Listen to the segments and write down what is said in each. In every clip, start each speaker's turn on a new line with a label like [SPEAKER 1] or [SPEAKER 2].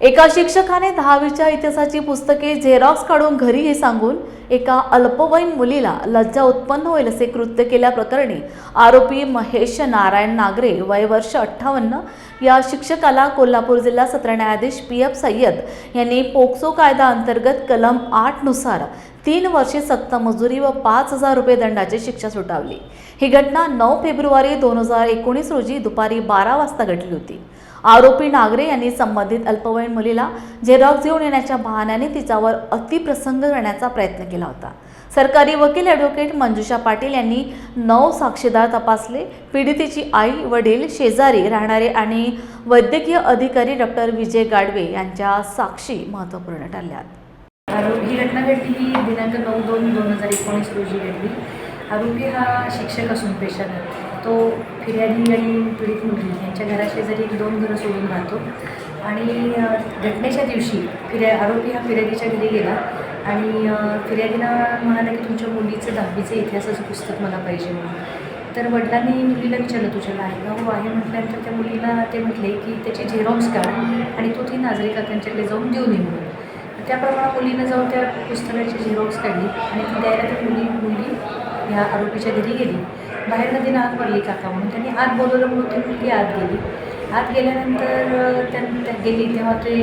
[SPEAKER 1] एका शिक्षकाने दहावीच्या इतिहासाची पुस्तके झेरॉक्स काढून घरी हे सांगून एका अल्पवयीन मुलीला लज्जा उत्पन्न होईल असे कृत्य केल्याप्रकरणी आरोपी महेश नारायण नागरे वय वर्ष अठ्ठावन्न या शिक्षकाला कोल्हापूर जिल्हा सत्र न्यायाधीश पी एफ सय्यद यांनी पोक्सो कायदा अंतर्गत कलम आठनुसार तीन वर्षे सक्त मजुरी व पाच हजार रुपये दंडाची शिक्षा सुटावली. ही घटना नऊ फेब्रुवारी दोन हजार एकोणीस रोजी दुपारी बारा वाजता घडली होती. आरोपी नागरे यांनी संबंधित अल्पवयीन मुलीला झेरॉक्स घेऊन येण्याच्या बहाण्याने तिच्यावर अतिप्रसंग करण्याचा प्रयत्न केला होता. सरकारी वकील ॲडव्होकेट मंजुषा पाटील यांनी नऊ साक्षीदार तपासले. पीडितेची आई वडील शेजारी राहणारे आणि वैद्यकीय अधिकारी डॉक्टर विजय गाडवे यांच्या साक्षी महत्त्वपूर्ण ठरल्या
[SPEAKER 2] आरो- ही घटना घडली ही दिनांक नऊ दोन दोन हजार एकोणीस रोजी घडली. आरोपी हा शिक्षक असून पेशानं तो फिर्यादी आणि पीडित मुलगी यांच्या घराशेजारी एक दोन घरं सोडून राहतो. आणि घटनेच्या दिवशी फिर्या आरोपी हा फिर्यादीच्या घरी गेला. आणि फिर्यादीला फिर्यादीनं म्हणाला की तुमच्या मुलीचं दहावीचं इतिहासाचं पुस्तक मला पाहिजे म्हणून. तर वडिलांनी मुलीला विचारलं तुझ्याला आहे का हो आहे म्हटल्यानंतर त्या मुलीला ते म्हटले की त्याची झेरॉक्स काढ आणि तो ती नाजरे काकांच्याकडे जाऊन देऊन नये म्हणून. त्याप्रमाणे मुलीनं जाऊन त्या पुस्तकाची झेरॉक्स काढली आणि ती द्यायला ती मुली मुलगी ह्या आरोपीच्या घरी गेली. बाहेर नदीनं आत पडली काका म्हणून. त्यांनी आत बोलवलं म्हणून ती मुलगी आत गेली. आत गेल्यानंतर त्या गेली तेव्हा ते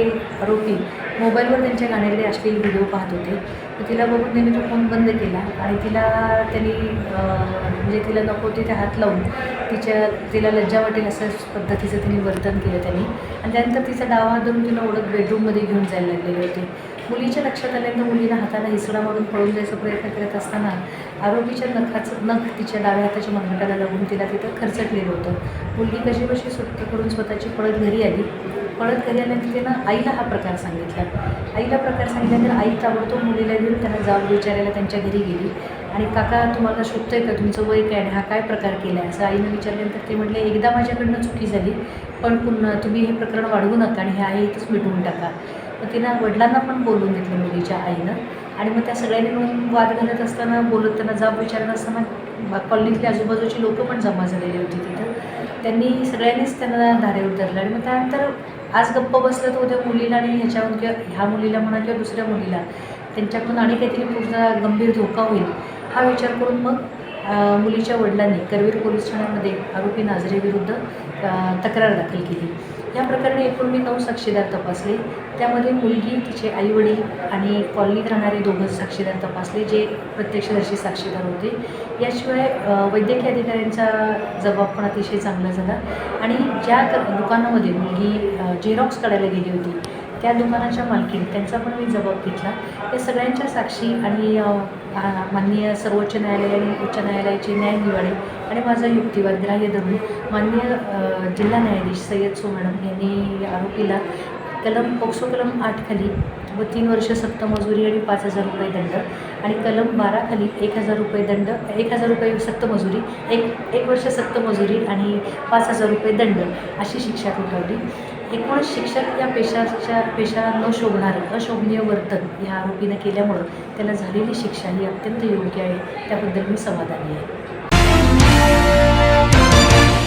[SPEAKER 2] आरोपी मोबाईलवर त्यांच्या गाण्याकडे असलेले व्हिडिओ पाहत होते. तर तिला बघून त्यांनी तो फोन बंद केला आणि तिला त्यांनी म्हणजे तिला नको तिथे हात लावून तिच्या तिला लज्जा वाटेल असं पद्धतीचं तिने वर्तन केलं त्यांनी. आणि त्यानंतर तिचा डावा हात धरून तिला ओढत बेडरूममध्ये घेऊन जायला लागलेले होते. मुलीच्या लक्षात आल्यानंतर मुलीनं हाताला हिसडा मारून पळून जायचा प्रयत्न करत असताना आरोपीच्या नखाचं नख तिच्या डाव्या हाताच्या मनगटाला लागून तिला तिथं खर्चटलेलं होतं. मुलगी कशी कशी सुटका करून स्वतःची पळत घरी आली. पळत घरी आल्यानंतर तिनं आईला हा प्रकार सांगितला. आईला प्रकार सांगितल्यानंतर आई ताबडतोब मुलीला घेऊन त्यांना जाब विचारायला त्यांच्या घरी गेली. आणि काका तुम्हाला शोधतोय का? तुमचं वय काय आणि हा काय प्रकार केला आहे? असं आईनं विचारल्यानंतर ते म्हटले एकदा माझ्याकडनं चुकी झाली पण पुन्हा तुम्ही हे प्रकरण वाढवू नका आणि हे आहे इथंच मिटवून टाका. मग तिनं वडिलांना पण बोलवून घेतलं मुलीच्या आईनं. आणि मग त्या सगळ्यांनी मिळून वाद घालत असताना बोलत त्यांना जाब विचारत असताना कॉलनीतली आजूबाजूची लोकं पण जमा झालेली होती तिथं. त्यांनी सगळ्यांनीच त्यांना धारेवर धरलं आणि मग त्यानंतर आज गप्प बसलं तर उद्या मुलीला आणि ह्याच्याहून किंवा ह्या मुलीला म्हणा किंवा दुसऱ्या मुलीला त्यांच्याकडून आणि काहीतरी पुढचा गंभीर धोका होईल हा विचार करून मग मुलीच्या वडिलांनी करवीर पोलीस ठाण्यामध्ये आरोपी नाझरेविरुद्ध तक्रार दाखल केली. या प्रकरणी एकूण मी नऊ साक्षीदार तपासले. त्यामध्ये मुलगी तिचे आईवडील आणि कॉलनीत राहणारे दोघं साक्षीदार तपासले जे प्रत्यक्षदर्शी साक्षीदार होते. याशिवाय वैद्यकीय अधिकाऱ्यांचा जबाब पण अतिशय चांगला झाला. आणि ज्या दुकानामध्ये मुलगी झेरॉक्स काढायला गेली होती त्या दुकानाच्या मालकीने त्यांचा पण मी जबाब घेतला. या सगळ्यांच्या साक्षी आणि माननीय सर्वोच्च न्यायालय आणि उच्च न्यायालयाचे न्यायनिवाडे आणि माझा युक्तिवाद ग्राह्य धरून माननीय जिल्हा न्यायाधीश सय्यद सो मॅडम यांनी आरोपीला कलम पोक्सो कलम आठखाली व तीन वर्ष सक्त मजुरी आणि पाच हजार रुपये दंड आणि कलम बाराखाली एक हजार रुपये दंड एक हजार रुपये सक्त मजुरी एक एक वर्ष सक्त मजुरी आणि पाच हजार रुपये दंड अशी शिक्षा ठोठावली. एकूण शिक्षक या पेशाच्या पेशा न शोभणारं अशोभनीय वर्तन या आरोपीनं केल्यामुळं त्याला झालेली शिक्षा ही अत्यंत योग्य आहे. त्याबद्दल मी समाधानी आहे.